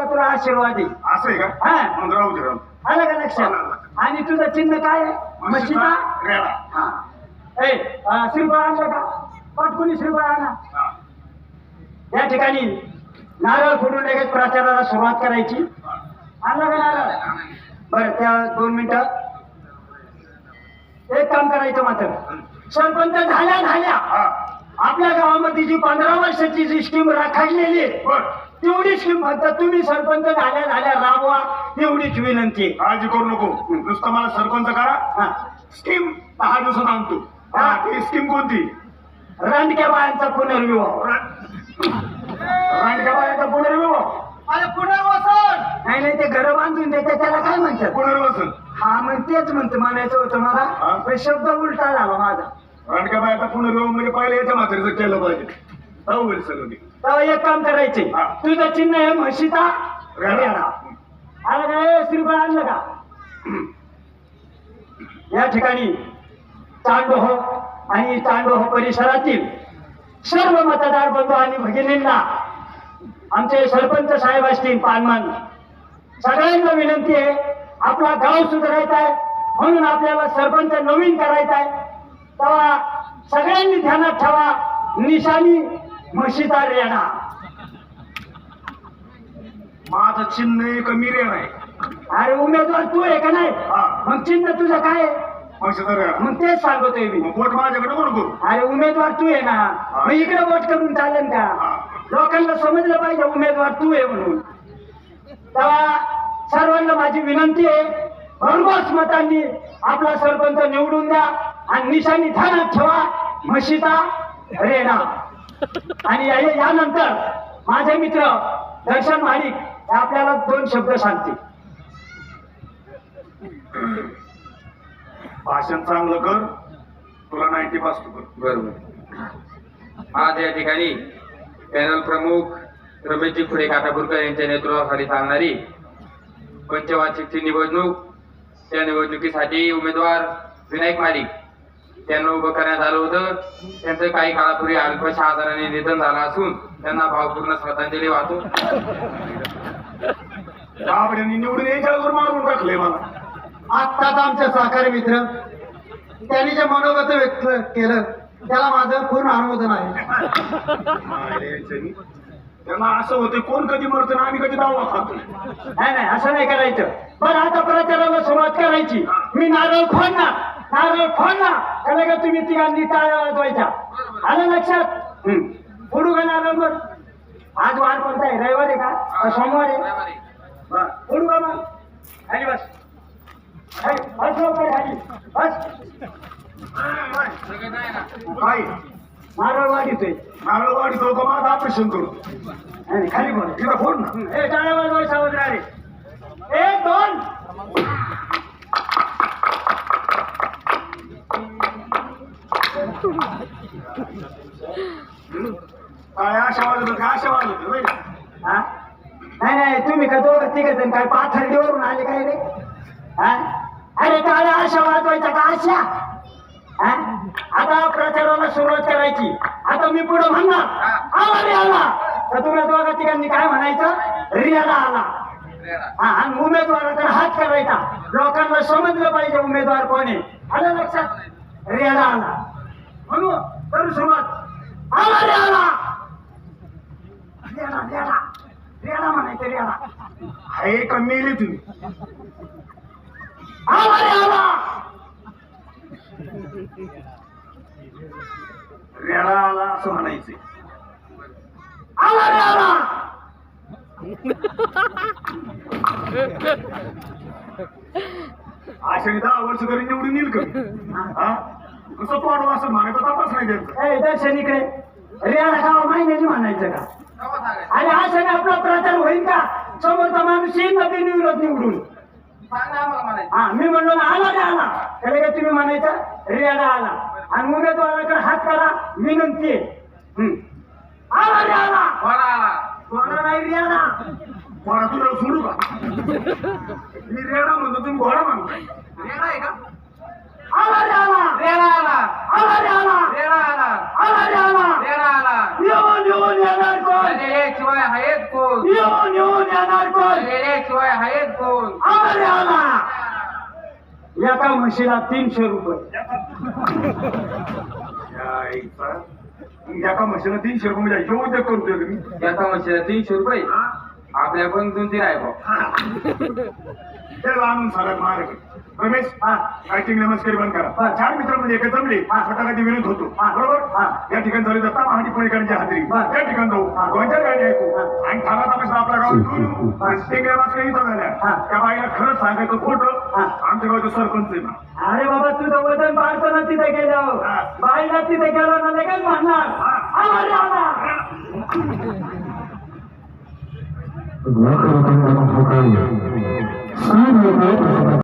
देवाचा तुला आशीर्वाद आहे असं आहे का? हा. मग राहू दे राहू दे. आलं का लक्षात? आणि तुझं चिन्ह काय आहे? म्हशीचा रेडा. हा. ए अं, श्रीफळ आणलं का? पटकुनी श्रीफळ आणा? हा. या ठिकाणी नारळ फोडून लगेच प्रचाराला सुरुवात करायची. आणलं का नारळ? बरं त्या दोन मिनिटं. एक काम करायचं मात्र. सरपंच झाल्या झाल्या. हा. आपल्या गावामध्ये जी पंधरा वर्षाची जी स्कीम राखाडलेली आहे बर. स्कीम फक्त तुम्ही सरपंच झाल्या झाल्या राबवा. एवढीच विनंती. काळजी करू नको. नुसतं मला सरपंच करा. हा. स्कीम दहा दिवसात आणतो. हा. ती स्कीम कोणती? रानक्या बायांचा पुनर्विवाह. रांडक्या बायाचा पुनर्विवाह? अरे पुनर्वसन! नाही नाही ते घर बांधून देते त्याला काय म्हणतात? पुनर्वसन. हा मग तेच म्हणतो म्हणायचं होतं हा? मला पण शब्द उलटा झाला माझा. रांडक्या बायाचा पुनर्विवाह म्हणजे पहिले याच्या म्हातारीचं केलं पाहिजे. हो ते. तेव्हा एक काम करायचे. तुझं चिन्ह आहे म्हशीचा. रेडा आलं काय श्रीफळ आणलं का? या ठिकाणी चांडोह आणि चांडोह परिसरातील सर्व मतदार बंधू आणि भगिनींना आमचे सरपंच साहेब असतील पानमान सगळ्यांना विनंती आहे आपला गाव सुधारायचा आहे म्हणून आपल्याला सरपंच नवीन करायचा आहे. तेव्हा सगळ्यांनी ध्यानात ठेवा निशाणी म्हशीचा रेडा माझं चिन्ह एक मिरेण आहे. अरे उमेदवार तू आहे का नाही? हा. मग चिन्ह तुझं काय? आहे? म्हशीचा रेडा मग तेच सांगतोय मी. मग पोट माझ्याकडे कोण करू? अरे उमेदवार तू आहे ना? मग इकडे वोट करून चालेल का. लोकांना समजलं पाहिजे उमेदवार तू आहे म्हणून. तेव्हा सर्वांना माझी विनंती आहे भरघोस मतांनी आपला सरपंच निवडून द्या आणि निशाणी ध्यानात ठेवा म्हशीचा रेडा आणि यानंतर माझे मित्र दर्शन माडिक हे आपल्याला दोन शब्द सांगतील. भाषण चांगलं कर तुला नाईन्टी पास कर. बरोबर. आज या ठिकाणी पॅनल प्रमुख रमेशजी खुडे काटापूरकर यांच्या नेतृत्वाखाली चालणारी पंचवार्षिकची निवडणूक त्या निवडणुकीसाठी उमेदवार विनायक मालिक त्यांना उभं करण्यात आलं होतं. त्यांचं काही काळापूर्वी अल्पशा आजाराने निधन झालं असून त्यांना भावपूर्ण श्रद्धांजली वाहतो. बाबड्यांनी निवडून यायच्यावर मारून टाकलंय मला. आत्ताच आमचे सहकारी मित्र त्यांनी जे मनोगत व्यक्त केलं त्याला माझं पूर्ण अनुमोदन आहे. त्यांना असं होते कोण कधी मरतं आणि आम्ही कधी दावा खातो नाही नाही असं नाही करायचं. बरं आता प्रचाराला सुरुवात करायची. मी नारळ फोडणार. नारळ फोडणार त्याला का तुम्ही तिघांनी टाळ्या वाजवायच्या आलं लक्षात? हं. फोडू का नारळ मग? आज वार कोणता आहे? रविवार आहे का? सोमवार आहे? फोडू का मग? खाली बस. बस लवकर खाली. बस. काय? नारळ वाढीतोय. नारळ वाढी तो का माझं ऑपरेशन करू. खाली बोल. तिला फोड ना. ए टाळ्या वाजवाय सावध काय अशा वाजलं अशा वाजलं होय ना? हा? नाही नाही तुम्ही का दोघं तिघ जण काय पाथर्डीवरून आले काय रे? हा? अरे काळ्या आशा वाजवायच्या का आशा हा? आता प्रचाराला सुरुवात करायची. आता मी पुढे म्हणणार. आला रे आला. तर तुम्ही दोघा तिघांनी काय म्हणायचं? रियाला आला. हा आणि उमेदवाराकडे हात करायचा. लोकांना समजलं पाहिजे उमेदवार कोण आहे. आलं लक्षात? रेडा आला. म्हणून करू सुरुवात. आला रे रेडा रेडा रेडा म्हणायचं रेडा आहे का मेले तुम्ही? आला रे आला रेडा आला असं म्हणायचं आला रे आला दहा वर्ष तरी निवडून येईल का? हा? कसं तोंड वाचून म्हणायचं तपास नाही त्यांचा ए दर्शन इकडे रेडा गाव महिन्याने म्हणायचं का? आणि अशाने आपला प्रचार होईल का? समोरचा माणूस येईल ना ते विरोध निवडून? हा मी म्हणलो ना आला रे आला? त्याला काय तुम्ही म्हणायचं? रेडा आला. आणि उमेदवाराकडे हात करा विनंती आहे. हं. आला रे आला. कोणा नाही रेडा. घोडा तुला सोडू का? मी रेडा म्हणतो तुम्ही घोडा म्हणताय आला रे आला आला रे आला आला रे अरे आला. एका म्हशीला तीनशे रुपये. एका म्हशीला तीनशे रुपये म्हणजे ह्यो उद्योग करतोय का मी एका म्हशीला तीनशे रुपये? हा? आपल्या पण दोन तीन आहे भाऊ. ते आणून सांगत महाराज रमेश हा. ऍक्टिंग नमस्कार बंद हा. करा चार मित्रांमध्ये एकत्र जमले. फटाकाची विनोद होतो. हा. बरोबर? हा. या ठिकाणी झाली दत्ता महाडी पुणेकरांची हाजरी हा. त्या ठिकाणी जाऊ. हा. दोन चार ऐकू? हा. इथं झाल्या हा. त्या बाईला सांगायचं खोटं. आमच्या गावचं सरपंच आहे ना अरे बाबा तुझं वजन वाढतं ना तिथे गेल्यावर हा. बाईला तिथे गेलो ना लगेच म्हणणार आला